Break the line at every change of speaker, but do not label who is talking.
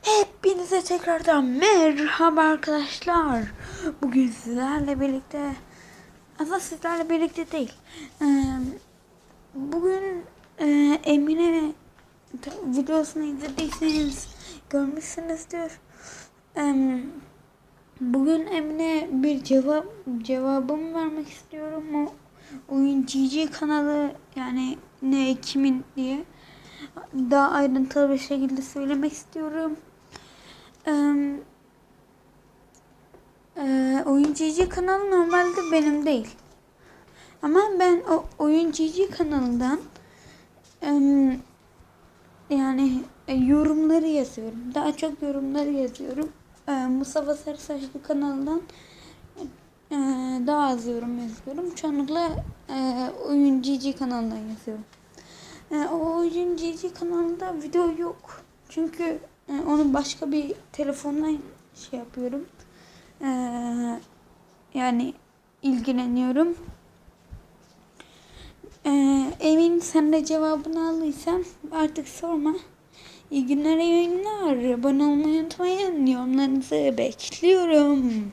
Hepinize tekrardan merhaba arkadaşlar. Bugün sizlerle birlikte aslında sizlerle birlikte değil. Bugün Emine videosunu izlediyseniz görmüşsünüzdür. Bugün Emine bir cevap cevabımı vermek istiyorum. O oyun GG kanalı yani ne kimin diye daha ayrıntılı bir şekilde söylemek istiyorum. Ee, e, oyun GG kanalı normalde benim değil. Ama ben o oyun GG kanalından em, yani e, yorumları yazıyorum. Daha çok yorumları yazıyorum. Ee, Mustafa Sarı Saçlı kanalından e, daha az yorum yazıyorum. Çoğunlukla e, oyun GG kanalından yazıyorum. E, o oyun GG kanalında video yok. Çünkü e, onu başka bir telefondan şey yapıyorum. E, yani ilgileniyorum. E, emin sen de cevabını aldıysan artık sorma. İyi günler, iyi oyunlar. Abone olmayı unutmayın. Yorumlarınızı bekliyorum.